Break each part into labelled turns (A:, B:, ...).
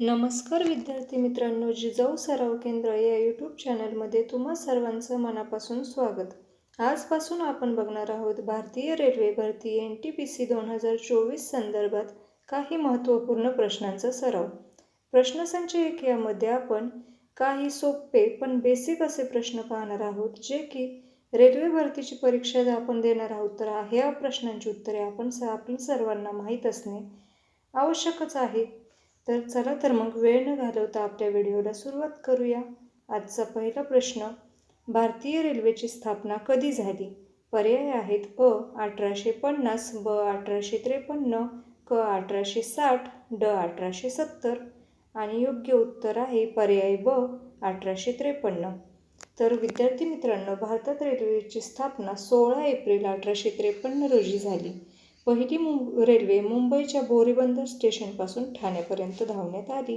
A: नमस्कार विद्यार्थी मित्रांनो जिजाऊ सराव केंद्र या यूट्यूब चॅनलमध्ये तुम्हा सर्वांचं मनापासून स्वागत. आजपासून आपण बघणार आहोत भारतीय रेल्वे भरती एन टी पी सी दोन हजार चोवीस संदर्भात काही महत्त्वपूर्ण प्रश्नांचा सराव. प्रश्नसंच एक यामध्ये आपण काही सोपे पण बेसिक असे प्रश्न पाहणार आहोत जे की रेल्वे भरतीची परीक्षा आपण देणार आहोत तर ह्या प्रश्नांची उत्तरे आपण स आपण सर्वांना माहीत असणे आवश्यकच आहे. तर चला तर मग वेळ न घालवता आपल्या व्हिडिओला सुरुवात करूया. आजचा पहिला प्रश्न भारतीय रेल्वेची स्थापना कधी झाली? पर्याय आहेत अ अठराशे पन्नास ब अठराशे त्रेपन्न क अठराशे साठ ड अठराशे सत्तर आणि योग्य उत्तर आहे पर्याय ब अठराशे त्रेपन्न. तर विद्यार्थी मित्रांनो भारतात रेल्वेची स्थापना सोळा एप्रिल अठराशे त्रेपन्न रोजी झाली. पहिली मुं रेल्वे मुंबईच्या बोरीबंदर स्टेशनपासून ठाण्यापर्यंत धावण्यात आली.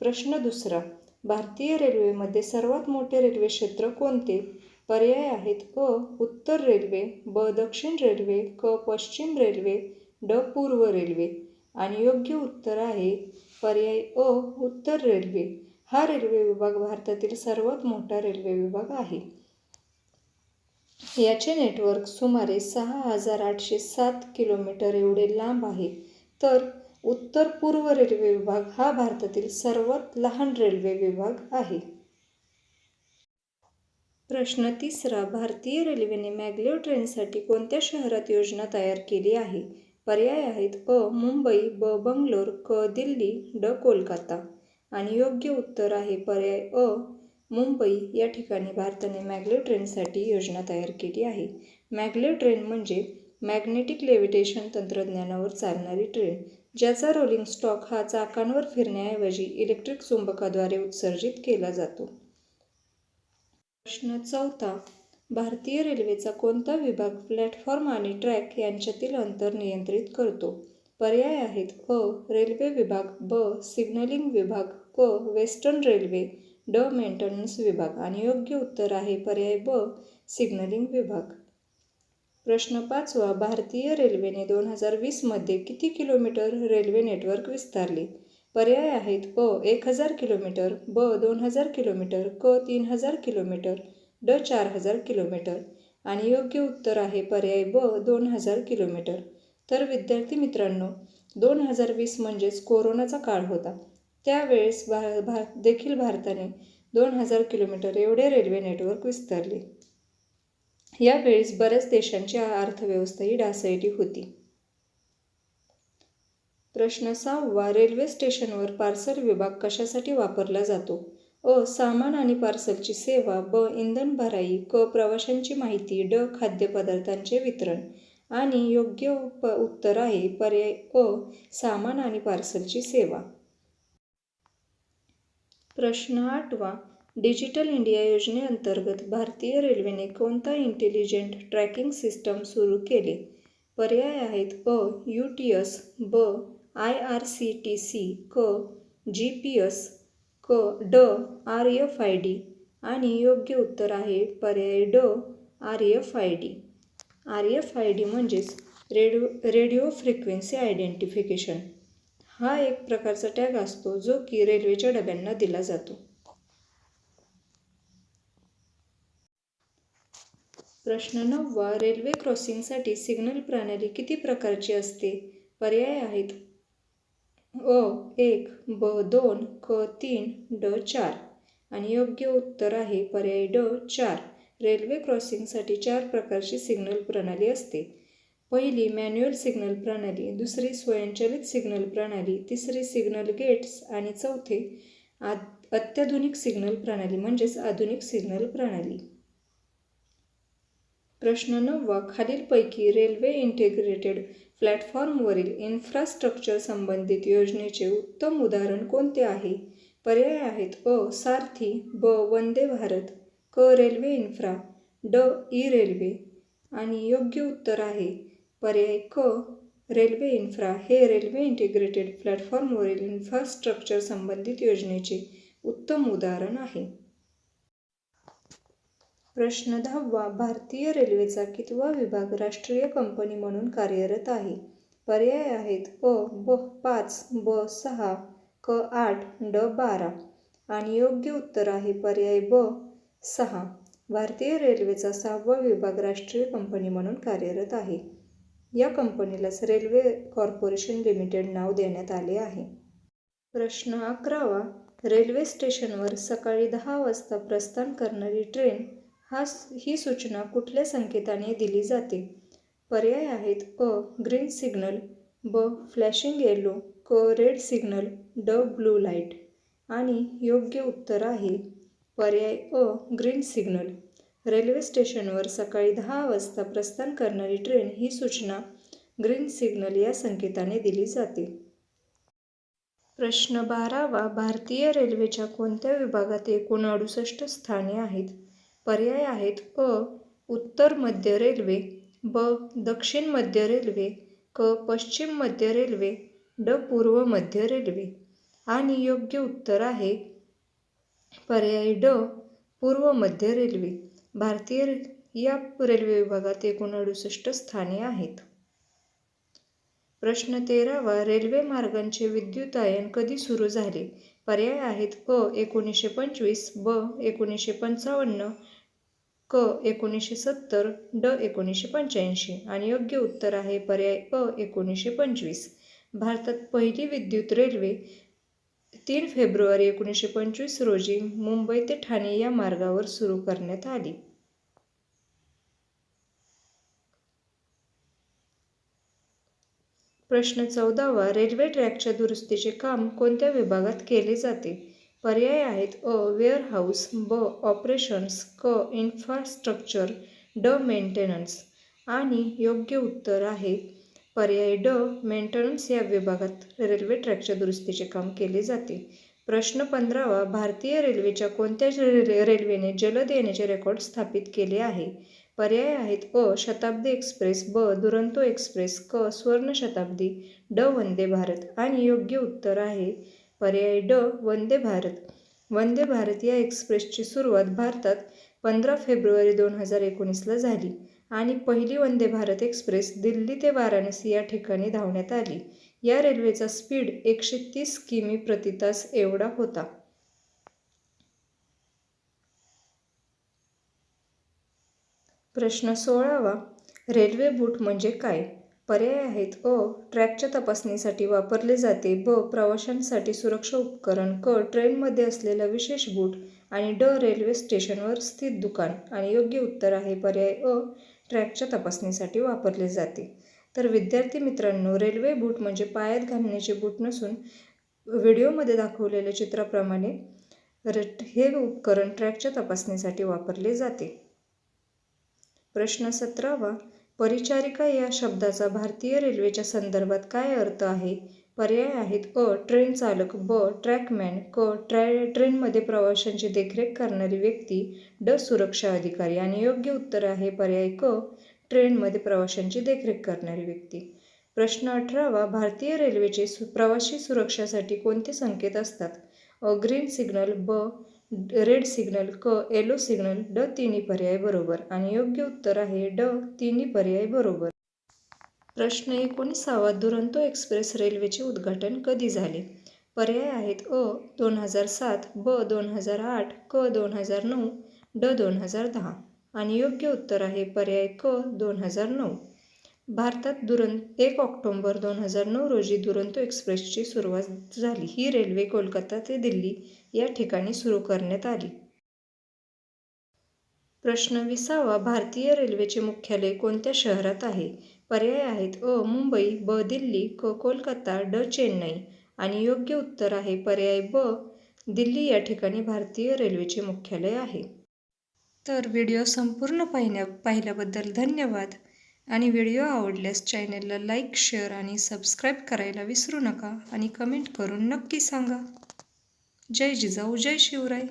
A: प्रश्न दुसरा भारतीय रेल्वेमध्ये सर्वात मोठे रेल्वे क्षेत्र कोणते? पर्याय आहेत अ उत्तर रेल्वे ब दक्षिण रेल्वे क पश्चिम रेल्वे ड पूर्व रेल्वे आणि योग्य उत्तर आहे पर्याय अ उत्तर रेल्वे. हा रेल्वे विभाग भारतातील सर्वात मोठा रेल्वे विभाग आहे. याचे नेटवर्क सुमारे सहा हजार आठशे सात किलोमीटर एवढे लांब आहे. तर उत्तर पूर्व रेल्वे विभाग हा भारतातील सर्वात लहान रेल्वे विभाग आहे. प्रश्न तिसरा भारतीय रेल्वेने मॅग्लेव ट्रेनसाठी कोणत्या शहरात योजना तयार केली आहे? पर्याय आहेत अ मुंबई ब बंगलोर क दिल्ली ड कोलकाता. आणि योग्य उत्तर आहे पर्याय अ मुंबई या ठिकाणी भारताने मॅग्लेव ट्रेनसाठी योजना तयार केली आहे. मॅग्लेव ट्रेन म्हणजे मॅग्नेटिक लेव्हिटेशन तंत्रज्ञानावर चालणारी ट्रेन ज्याचा रोलिंग स्टॉक हा चाकांवर फिरण्याऐवजी इलेक्ट्रिक चुंबकाद्वारे उत्सर्जित केला जातो. प्रश्न चौथा भारतीय रेल्वेचा कोणता विभाग प्लॅटफॉर्म आणि ट्रॅक यांच्यातील अंतर नियंत्रित करतो? पर्याय आहेत अ रेल्वे विभाग ब सिग्नलिंग विभाग क वेस्टर्न रेल्वे ड मेंटेनन्स विभाग आणि योग्य उत्तर आहे पर्याय ब सिग्नलिंग विभाग. प्रश्न पाचवा भारतीय रेल्वेने दोन हजार वीसमध्ये किती किलोमीटर रेल्वे नेटवर्क विस्तारले? पर्याय आहेत अ एक हजार किलोमीटर ब दोन हजार किलोमीटर क तीन हजार किलोमीटर ड चार हजार किलोमीटर आणि योग्य उत्तर आहे पर्याय ब दोन हजार किलोमीटर. तर विद्यार्थी मित्रांनो दोन हजार वीस म्हणजेच कोरोनाचा काळ होता. त्यावेळेस भा भार देखील भारताने दोन हजार किलोमीटर एवढे रेल्वे नेटवर्क विस्तारले. यावेळेस बऱ्याच देशांची अर्थव्यवस्थाही ढासळली होती. प्रश्न सहावा रेल्वे स्टेशनवर पार्सल विभाग कशासाठी वापरला जातो? अ सामान आणि पार्सलची सेवा ब इंधन भराई क प्रवाशांची माहिती ड खाद्यपदार्थांचे वितरण आणि योग्य प उत्तर आहे पर्याय अ सामान आणि पार्सलची सेवा. प्रश्न आठवा. डिजिटल इंडिया योजनेअंतर्गत भारतीय रेल्वेने कोणता इंटेलिजंट ट्रॅकिंग सिस्टम सुरू केले? पर्याय आहेत अ यू टी एस ब I R C T C क जी पी एस क ड आर एफ आय डी आणि योग्य उत्तर आहे पर्याय ड R F I D R F I D म्हणजेच रेडिओ रेडिओ फ्रिक्वेन्सी आयडेंटिफिकेशन. हा एक प्रकारचा टॅग असतो जो की रेल्वेच्या डब्यांना दिला जातो. प्रश्न नववा रेल्वे क्रॉसिंगसाठी सिग्नल प्रणाली किती प्रकारची असते? पर्याय आहेत. अ एक ब दोन क तीन ड चार. आणि योग्य उत्तर आहे पर्याय ड चार. रेल्वे क्रॉसिंगसाठी चार प्रकारची सिग्नल प्रणाली असते. पहिली मॅन्युअल सिग्नल प्रणाली दुसरी स्वयंचलित सिग्नल प्रणाली तिसरी सिग्नल गेट्स आणि चौथे आत अत्याधुनिक सिग्नल प्रणाली म्हणजेच आधुनिक सिग्नल प्रणाली. प्रश्न नववा खालीलपैकी रेल्वे इंटिग्रेटेड प्लॅटफॉर्मवरील इन्फ्रास्ट्रक्चर संबंधित योजनेचे उत्तम उदाहरण कोणते आहे? पर्याय आहेत अ सारथी ब वंदे भारत क रेल्वे इन्फ्रा ड ई रेल्वे आणि योग्य उत्तर आहे पर्याय क रेल्वे इन्फ्रा हे रेल्वे इंटिग्रेटेड प्लॅटफॉर्मवरील इन्फ्रास्ट्रक्चर संबंधित योजनेचे उत्तम उदाहरण आहे. प्रश्न दहावा भारतीय रेल्वेचा कितवा विभाग राष्ट्रीय कंपनी म्हणून कार्यरत आहे? पर्याय आहेत अ ब पाच ब सहा क आठ ड बारा आणि योग्य उत्तर आहे पर्याय ब सहा. भारतीय रेल्वेचा सहावा विभाग राष्ट्रीय कंपनी म्हणून कार्यरत आहे. या कंपनीलाच रेल्वे कॉर्पोरेशन लिमिटेड नाव देण्यात आले आहे. प्रश्न अकरावा रेल्वे स्टेशनवर सकाळी दहा वाजता प्रस्थान करणारी ट्रेन हा ही सूचना कुठल्या संकेताने दिली जाते? पर्याय आहेत अ ग्रीन सिग्नल ब फ्लॅशिंग येलो क रेड सिग्नल ड ब्लू लाइट. आणि योग्य उत्तर आहे पर्याय अ ग्रीन सिग्नल. रेल्वे स्टेशनवर सकाळी दहा वाजता प्रस्थान करणारी ट्रेन ही सूचना ग्रीन सिग्नल या संकेताने दिली जाते. प्रश्न बारावा भारतीय रेल्वेच्या कोणत्या विभागात एकूण अडुसष्ट स्थाने आहेत? पर्याय आहेत अ उत्तर मध्य रेल्वे ब दक्षिण मध्य रेल्वे क पश्चिम मध्य रेल्वे ड पूर्व मध्य रेल्वे. आणि योग्य उत्तर आहे पर्याय ड पूर्व मध्य रेल्वे. भारतीय या रेल्वे विभागात एकूण अडुसष्ट स्थाने आहेत. प्रश्न तेरावा रेल्वे मार्गांचे विद्युतायन कधी सुरू झाले? पर्याय आहेत क एकोणीसशे पंचवीस ब एकोणीसशे पंचावन्न क एकोणीसशे सत्तर ड एकोणीसशे पंच्याऐंशी आणि योग्य उत्तर आहे पर्याय अ एकोणीसशे पंचवीस. भारतात पहिली विद्युत रेल्वे तीन फेब्रुवारी एकोणीसशे पंचवीस रोजी मुंबई ते ठाणे या मार्गावर सुरू करण्यात आली. प्रश्न चौदावा रेल्वे ट्रॅकच्या दुरुस्तीचे काम कोणत्या विभागात केले जाते? पर्याय आहेत अ वेअरहाऊस ब ऑपरेशन्स क इन्फ्रास्ट्रक्चर ड मेंटेनन्स आणि योग्य उत्तर आहे पर्याय ड मेंटेनन्स या विभागात रेल्वे ट्रॅकच्या दुरुस्तीचे काम केले जाते. प्रश्न पंधरावा भारतीय रेल्वेच्या कोणत्या रेल्वेने जलद येण्याचे रेकॉर्ड स्थापित केले आहे? पर्याय आहेत अ शताब्दी एक्सप्रेस ब दुरंतो एक्सप्रेस क स्वर्ण शताब्दी ड वंदे भारत आणि योग्य उत्तर आहे. पर्याय ड वंदे भारत. वंदे भारत या एक्सप्रेसची सुरुवात भारतात पंधरा फेब्रुवारी दोन हजार एकोणीसला झाली. आणि पहिली वंदे भारत एक्सप्रेस दिल्ली ते वाराणसी या ठिकाणी धावण्यात आली. या रेल्वेचा स्पीड एकशे तीस किमी प्रति तास एवढा होता. प्रश्न सोळावा. रेल्वे बूट म्हणजे काय? पर्याय आहेत. अ. ट्रॅकच्या तपासणीसाठी वापरले जाते. ब. प्रवाशांसाठी सुरक्षा उपकरण. क. ट्रेनमध्ये असलेला विशेष बूट. आणि ड. रेल्वे स्टेशनवर स्थित दुकान. आणि योग्य उत्तर आहे पर्याय अ. ट्रॅकच्या तपासणीसाठी वापरले जाते. तर विद्यार्थी मित्रांनो रेल्वे बूट म्हणजे पायात घालण्याचे बूट नसून व्हिडिओमध्ये दाखवलेल्या चित्राप्रमाणे हे उपकरण ट्रॅकच्या तपासणीसाठी वापरले जाते. प्रश्न सतरावा परिचारिका या शब्दाचा भारतीय रेल्वेच्या संदर्भात काय अर्थ आहे? पर्याय आहेत. अ ट्रेन चालक ब. ट्रॅकमॅन क. ट्रॅ ट्रेनमध्ये प्रवाशांची देखरेख करणारी व्यक्ती ड. सुरक्षा अधिकारी आणि योग्य उत्तर आहे. पर्याय क. ट्रेनमध्ये प्रवाशांची देखरेख करणारी व्यक्ती. प्रश्न अठरावा. भारतीय रेल्वेचे सु प्रवासी सुरक्षासाठी कोणते संकेत असतात? अ. ग्रीन सिग्नल ब. रेड सिग्नल क. येलो सिग्नल ड. तिन्ही पर्याय बरोबर आणि योग्य उत्तर आहे. ड. तिन्ही पर्याय बरोबर. प्रश्न एकोणीसावा दुरंतो एक्सप्रेस रेल्वेचे उद्घाटन कधी झाले? पर्याय आहेत अ दोन हजार सात ब दोन हजार आठ क दोन हजार नऊ ड दोन हजार दहा. आणि योग्य उत्तर आहे पर्याय क दोन हजार नऊ. भारतात दुरंत एक ऑक्टोंबर दोन हजार नऊ रोजी दुरंतो एक्सप्रेसची सुरुवात झाली. ही रेल्वे कोलकाता ते दिल्ली या ठिकाणी सुरू करण्यात आली. प्रश्न विसावा भारतीय रेल्वेचे मुख्यालय कोणत्या शहरात आहे? पर्याय आहेत. अ मुंबई ब दिल्ली क कोलकाता ड चेन्नई आणि योग्य उत्तर आहे. पर्याय ब दिल्ली या ठिकाणी भारतीय रेल्वेचे मुख्यालय आहे. तर व्हिडिओ संपूर्ण पाहिल्या पाहिल्याबद्दल धन्यवाद. आणि व्हिडिओ आवडल्यास चॅनलला लाईक शेअर आणि सबस्क्राईब करायला विसरू नका. आणि कमेंट करून नक्की सांगा. जय जिजाऊ जय शिवराय.